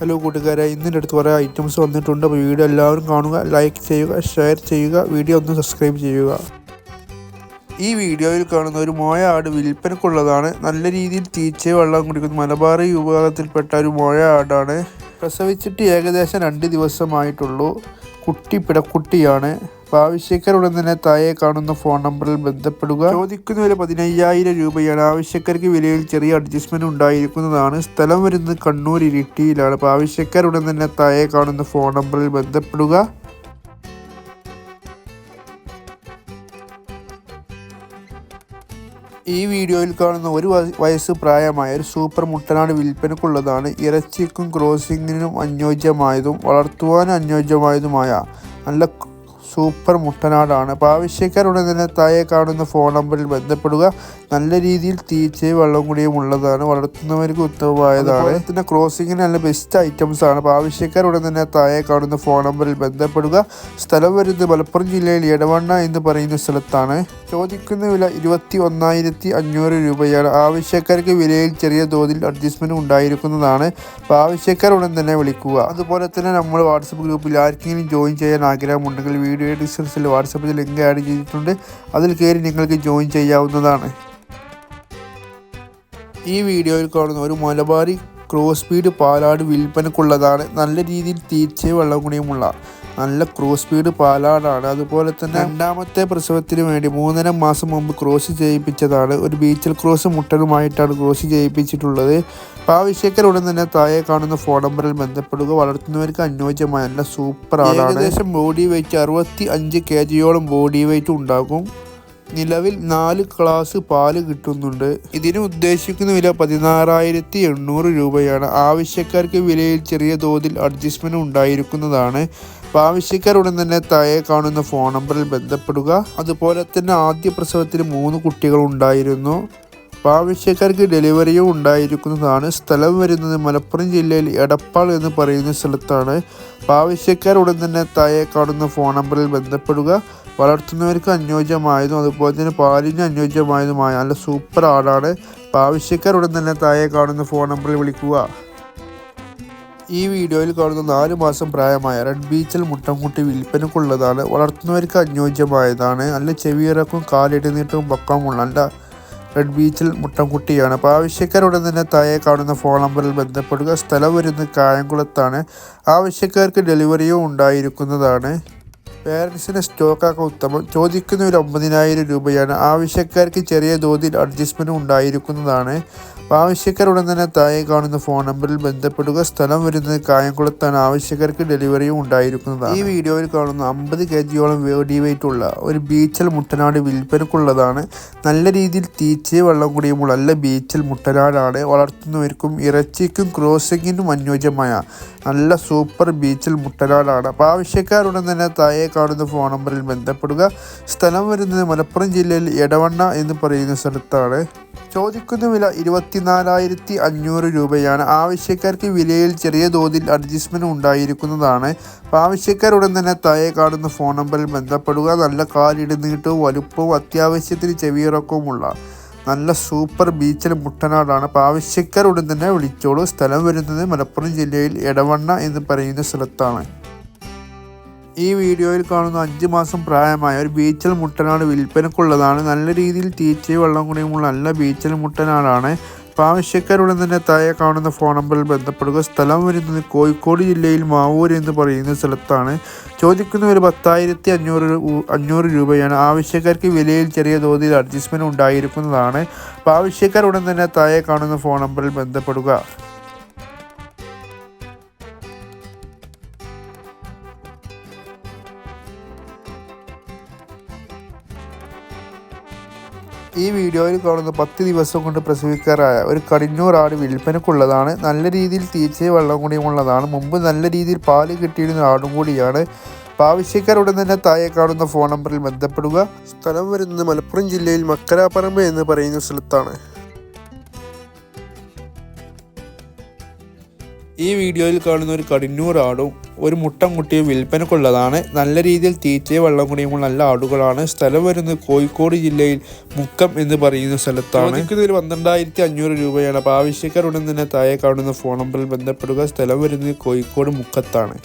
Hello കൂട്ടുകാരെ. ഇന്നിന്റെ അടുത്ത് കുറേ ഐറ്റംസ് വന്നിട്ടുണ്ട്. അപ്പോൾ വീഡിയോ എല്ലാവരും കാണുക ലൈക്ക് ചെയ്യുക ഷെയർ ചെയ്യുക വീഡിയോ ഒന്ന് സബ്സ്ക്രൈബ് ചെയ്യുക. ഈ വീഡിയോയിൽ കാണുന്ന ഒരു മോയ ആട് വിൽപ്പനക്കുള്ളതാണ്. നല്ല രീതിയിൽ തീച്ച വെള്ളം കുടിക്കുന്ന മലബാറി വിഭാഗത്തിൽപ്പെട്ട ഒരു മോയ ആടാണ്. പ്രസവിച്ചിട്ട് ഏകദേശം രണ്ട് ദിവസമായിട്ടുള്ളൂ. കുട്ടി പിടക്കുട്ടിയാണ്. ആവശ്യക്കർ ആവശ്യക്കാരുടൻ തന്നെ താഴെ കാണുന്ന ഫോൺ നമ്പറിൽ ബന്ധപ്പെടുക. ചോദിക്കുന്ന വില പതിനയ്യായിരം രൂപയാണ്. ആവശ്യക്കാർക്ക് വിലയിൽ ചെറിയ അഡ്ജസ്റ്റ്മെന്റ് ഉണ്ടായിരിക്കുന്നതാണ്. സ്ഥലം വരുന്നത് കണ്ണൂർ ഇരിട്ടിയിലാണ്. അപ്പോൾ ആവശ്യക്കാരുടൻ തന്നെ താഴെ കാണുന്ന ഫോൺ നമ്പറിൽ ബന്ധപ്പെടുക. ഈ വീഡിയോയിൽ കാണുന്ന ഒരു വയസ്സ് പ്രായമായ ഒരു സൂപ്പർ മുട്ടനാട് വിൽപ്പനക്കുള്ളതാണ് ഇറച്ചിക്കും ക്രോസിങ്ങിനും അനുയോജ്യമായതും വളർത്തുവാനും അനുയോജ്യമായതുമായ നല്ല സൂപ്പർ മുട്ടനാടാണ്. അപ്പോൾ തന്നെ താഴെ കാണുന്ന ഫോൺ നമ്പറിൽ ബന്ധപ്പെടുക. നല്ല രീതിയിൽ തീറ്റയും വെള്ളം കൂടിയും ഉള്ളതാണ്. വളർത്തുന്നവർക്ക് ഉത്തമമായതാണ്. പിന്നെ ക്രോസിങ്ങിന് നല്ല ബെസ്റ്റ് ഐറ്റംസ് ആണ്. അപ്പോൾ തന്നെ താഴെ കാണുന്ന ഫോൺ നമ്പറിൽ ബന്ധപ്പെടുക. സ്ഥലം വരുന്നത് മലപ്പുറം ജില്ലയിൽ എടവണ്ണ എന്ന് പറയുന്ന സ്ഥലത്താണ്. ചോദിക്കുന്ന വില ഇരുപത്തി ഒന്നായിരത്തി അഞ്ഞൂറ് രൂപയാണ്. ആവശ്യക്കാർക്ക് വിലയിൽ ചെറിയ തോതിൽ അഡ്ജസ്റ്റ്മെന്റ് ഉണ്ടായിരിക്കുന്നതാണ്. അപ്പോൾ ആവശ്യക്കാർ ഉടൻ തന്നെ വിളിക്കുക. അതുപോലെ തന്നെ നമ്മൾ വാട്സപ്പ് ഗ്രൂപ്പിൽ ആർക്കെങ്കിലും ജോയിൻ ചെയ്യാൻ ആഗ്രഹമുണ്ടെങ്കിൽ വീഡിയോ ഡിസ്ക്രിപ്ഷനിൽ വാട്സപ്പിൽ ലിങ്ക് ആഡ് ചെയ്തിട്ടുണ്ട്. അതിൽ കയറി നിങ്ങൾക്ക് ജോയിൻ ചെയ്യാവുന്നതാണ്. ഈ വീഡിയോയിൽ കാണുന്ന ഒരു മലബാറി ക്രോസ് സ്പീഡ് പാലാട് വിൽപ്പനക്കുള്ളതാണ്. നല്ല രീതിയിൽ തീർച്ചയായും വെള്ളം കുടിയുമുള്ള നല്ല ക്രോസ് സ്പീഡ് പാലാടാണ്. അതുപോലെ തന്നെ രണ്ടാമത്തെ പ്രസവത്തിന് വേണ്ടി മൂന്നര മാസം മുമ്പ് ക്രോസ് ചെയ്യിപ്പിച്ചതാണ്. ഒരു ബീച്ചൽ ക്രോസ് മുട്ടനുമായിട്ടാണ് ക്രോസ് ചെയ്യിപ്പിച്ചിട്ടുള്ളത്. ആവശ്യക്കാർ ഉടൻ തന്നെ താഴെ കാണുന്ന ഫോൺ നമ്പറിൽ ബന്ധപ്പെടുക. വളർത്തുന്നവർക്ക് അനുയോജ്യമായ നല്ല സൂപ്പർ ആണ് ഏകദേശം ബോഡി വെയിറ്റ് അറുപത്തി അഞ്ച് കെ ജിയോളം ബോഡി വെയിറ്റ് ഉണ്ടാകും. നിലവിൽ നാല് ക്ലാസ് പാൽ കിട്ടുന്നുണ്ട്. ഇതിന് ഉദ്ദേശിക്കുന്ന വില പതിനാറായിരത്തി എണ്ണൂറ് രൂപയാണ്. ആവശ്യക്കാർക്ക് വിലയിൽ ചെറിയ തോതിൽ അഡ്ജസ്റ്റ്മെന്റ് ഉണ്ടായിരിക്കുന്നതാണ്. അപ്പോൾ ഉടൻ തന്നെ താഴെ കാണുന്ന ഫോൺ നമ്പറിൽ ബന്ധപ്പെടുക. അതുപോലെ തന്നെ ആദ്യ പ്രസവത്തിൽ മൂന്ന് കുട്ടികൾ ഉണ്ടായിരുന്നു. അപ്പോൾ ആവശ്യക്കാർക്ക് ഡെലിവറിയും ഉണ്ടായിരിക്കുന്നതാണ്. സ്ഥലം വരുന്നത് മലപ്പുറം ജില്ലയിൽ എടപ്പാൾ എന്ന് പറയുന്ന സ്ഥലത്താണ്. അപ്പോൾ ഉടൻ തന്നെ താഴെ കാണുന്ന ഫോൺ നമ്പറിൽ ബന്ധപ്പെടുക. വളർത്തുന്നവർക്ക് അനുയോജ്യമായതും അതുപോലെ തന്നെ പാലിന് അനുയോജ്യമായതുമായ നല്ല സൂപ്പർ ആടാണ്. അപ്പോൾ ഉടൻ തന്നെ താഴെ കാണുന്ന ഫോൺ നമ്പറിൽ വിളിക്കുക. ഈ വീഡിയോയിൽ കാണുന്ന നാല് മാസം പ്രായമായ റെഡ് ബീച്ചിൽ മുട്ടൻകുട്ടി വിൽപ്പനക്കുള്ളതാണ് വളർത്തുന്നവർക്ക് അനുയോജ്യമായതാണ്. നല്ല ചെവിയിറക്കും കാലിടുന്നീട്ടും പക്കമുള്ള നല്ല റെഡ് ബീച്ചിൽ മുട്ടൻകുട്ടിയാണ്. അപ്പോൾ ആവശ്യക്കാരുടൻ തന്നെ താഴെ കാണുന്ന ഫോൺ നമ്പറിൽ ബന്ധപ്പെടുക. സ്ഥലം വരുന്നത് കായംകുളത്താണ്. ആവശ്യക്കാർക്ക് ഡെലിവറിയും ഉണ്ടായിരിക്കുന്നതാണ്. പേരൻസിന് സ്റ്റോക്കാക്കാൻ ഉത്തമം. ചോദിക്കുന്ന ഒരു ഒമ്പതിനായിരം രൂപയാണ്. ആവശ്യക്കാർക്ക് ചെറിയ തോതിൽ അഡ്ജസ്റ്റ്മെന്റ് ഉണ്ടായിരിക്കുന്നതാണ്. ആവശ്യക്കാർ ഉടൻ തന്നെ താഴെ കാണുന്ന ഫോൺ നമ്പറിൽ ബന്ധപ്പെടുക സ്ഥലം വരുന്നത് കായംകുളത്താണ് ആവശ്യക്കാർക്ക് ഡെലിവറിയും ഉണ്ടായിരിക്കുന്നതാണ്. ഈ വീഡിയോയിൽ കാണുന്ന അമ്പത് കെ ജിയോളം ബോഡി വെയിറ്റ് ഉള്ള ഒരു ബീച്ചൽ മുട്ടനാട് വിൽപ്പനക്കുള്ളതാണ് നല്ല രീതിയിൽ തീച്ച് വെള്ളം കുടിയുമ്പോൾ നല്ല ബീച്ചൽ മുട്ടനാടാണ് വളർത്തുന്നവർക്കും ഇറച്ചിക്കും ക്രോസിങ്ങിനും അനുയോജ്യമായ നല്ല സൂപ്പർ ബീച്ചൽ മുട്ടനാടാണ്. അപ്പോൾ ആവശ്യക്കാരുടൻ തന്നെ താഴെ കാണുന്ന ഫോൺ നമ്പറിൽ ബന്ധപ്പെടുക സ്ഥലം വരുന്നത് മലപ്പുറം ജില്ലയിൽ എടവണ്ണ എന്ന് പറയുന്ന സ്ഥലത്താണ്. ചോദിക്കുന്ന വില ഇരുപത്തിനാലായിരത്തി അഞ്ഞൂറ് രൂപയാണ്. ആവശ്യക്കാർക്ക് വിലയിൽ ചെറിയ തോതിൽ അഡ്ജസ്റ്റ്മെന്റ് ഉണ്ടായിരിക്കുന്നതാണ്. ആവശ്യക്കാർ ആവശ്യക്കാരുടൻ തന്നെ താഴെ കാണുന്ന ഫോൺ നമ്പറിൽ ബന്ധപ്പെടുക. നല്ല കാലിടുന്നിട്ടും വലുപ്പവും അത്യാവശ്യത്തിന് ചെവിയിറക്കവുമുള്ള നല്ല സൂപ്പർ ബീച്ചിൽ മുട്ടനാടാണ്. അപ്പോൾ ആവശ്യക്കാരുടൻ തന്നെ വിളിച്ചോളൂ. സ്ഥലം വരുന്നത് മലപ്പുറം ജില്ലയിൽ എടവണ്ണ എന്ന് പറയുന്ന സ്ഥലത്താണ്. ഈ വീഡിയോയിൽ കാണുന്ന അഞ്ച് മാസം പ്രായമായ ഒരു ബീച്ചൽ മുട്ടനാട് വിൽപ്പനക്കുള്ളതാണ്. നല്ല രീതിയിൽ തീറ്റയും വെള്ളം കുടിയുമുള്ള നല്ല ബീച്ചൽ മുട്ടനാടാണ്. അപ്പോൾ ആവശ്യക്കാരുടൻ തന്നെ താഴെ കാണുന്ന ഫോൺ നമ്പറിൽ ബന്ധപ്പെടുക. സ്ഥലം വരുന്നത് കോഴിക്കോട് ജില്ലയിൽ മാവൂർ എന്ന് പറയുന്ന സ്ഥലത്താണ്. ചോദിക്കുന്ന ഒരു പത്തായിരത്തി അഞ്ഞൂറ് അഞ്ഞൂറ് രൂപയാണ്. ആവശ്യക്കാർക്ക് വിലയിൽ ചെറിയ തോതിൽ അഡ്ജസ്റ്റ്മെന്റ് ഉണ്ടായിരിക്കുന്നതാണ്. അപ്പോൾ ആവശ്യക്കാർ ഉടൻ തന്നെ താഴെ കാണുന്ന ഫോൺ നമ്പറിൽ ബന്ധപ്പെടുക. ഈ വീഡിയോയിൽ കാണുന്ന പത്ത് ദിവസം കൊണ്ട് പ്രസവിക്കാറായ ഒരു കടിഞ്ഞൂർ ആട് വിൽപ്പനക്കുള്ളതാണ് നല്ല രീതിയിൽ തീറ്റയും വെള്ളം കൂടിയുമുള്ളതാണ്. മുമ്പ് നല്ല രീതിയിൽ പാൽ കിട്ടിയിരുന്ന ആടും കൂടിയാണ്. ആവശ്യക്കാർ ഉടൻ തന്നെ താഴെ കാണുന്ന ഫോൺ നമ്പറിൽ ബന്ധപ്പെടുക. സ്ഥലം വരുന്നത് മലപ്പുറം ജില്ലയിൽ മക്കരാപ്പറമ്പ് എന്ന് പറയുന്ന സ്ഥലത്താണ്. ഈ വീഡിയോയിൽ കാണുന്ന ഒരു കടിഞ്ഞൂർ ആടും ഒരു മുട്ടം മുട്ടിയും വിൽപ്പനക്കുള്ളതാണ്. നല്ല രീതിയിൽ തീറ്റയും വെള്ളം കുടിയുമുള്ള നല്ല ആടുകളാണ്. സ്ഥലം വരുന്നത് കോഴിക്കോട് ജില്ലയിൽ മുക്കം എന്ന് പറയുന്ന സ്ഥലത്താണ്. ഇതിൽ പന്ത്രണ്ടായിരത്തി അഞ്ഞൂറ് രൂപയാണ്. അപ്പോൾ ആവശ്യക്കാർ ഉടൻ തന്നെ താഴെ കാണുന്ന ഫോൺ നമ്പറിൽ ബന്ധപ്പെടുക. സ്ഥലം വരുന്നത് കോഴിക്കോട് മുക്കത്താണ്.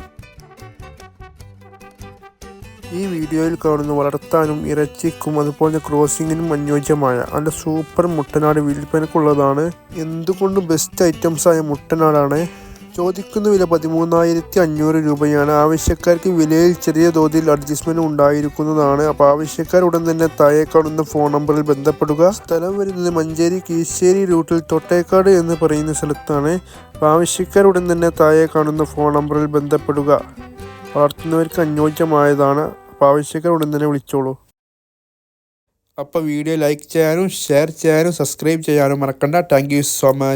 ഈ വീഡിയോയിൽ കാണുന്ന വളർത്താനും ഇറച്ചിക്കും അതുപോലെ ക്രോസിങ്ങിനും അനുയോജ്യമായ നല്ല സൂപ്പർ മുട്ടനാട് വിൽപ്പനക്കുള്ളതാണ്. എന്തുകൊണ്ടും ബെസ്റ്റ് ഐറ്റംസായ മുട്ടനാടാണ്? ചോദിക്കുന്ന വില പതിമൂന്നായിരത്തി അഞ്ഞൂറ് രൂപയാണ്. ആവശ്യക്കാർക്ക് വിലയിൽ ചെറിയ തോതിൽ അഡ്ജസ്റ്റ്മെന്റ് ഉണ്ടായിരിക്കുന്നതാണ്. അപ്പോൾ ആവശ്യക്കാർ ഉടൻ തന്നെ താഴെ കാണുന്ന ഫോൺ നമ്പറിൽ ബന്ധപ്പെടുക. സ്ഥലം വരുന്നത് മഞ്ചേരി കീശ്ശേരി റൂട്ടിൽ തൊട്ടേക്കാട് എന്ന് പറയുന്ന സ്ഥലത്താണ്. അപ്പോൾ ആവശ്യക്കാർ ഉടൻ തന്നെ താഴെ കാണുന്ന ഫോൺ നമ്പറിൽ ബന്ധപ്പെടുക. വളർത്തുന്നവർക്ക് അനുയോജ്യമായതാണ്. അപ്പോൾ ആവശ്യക്കാർ ഉടൻ തന്നെ വിളിച്ചോളൂ. അപ്പോൾ വീഡിയോ ലൈക്ക് ചെയ്യാനും ഷെയർ ചെയ്യാനും സബ്സ്ക്രൈബ് ചെയ്യാനും മറക്കണ്ട. Thank so much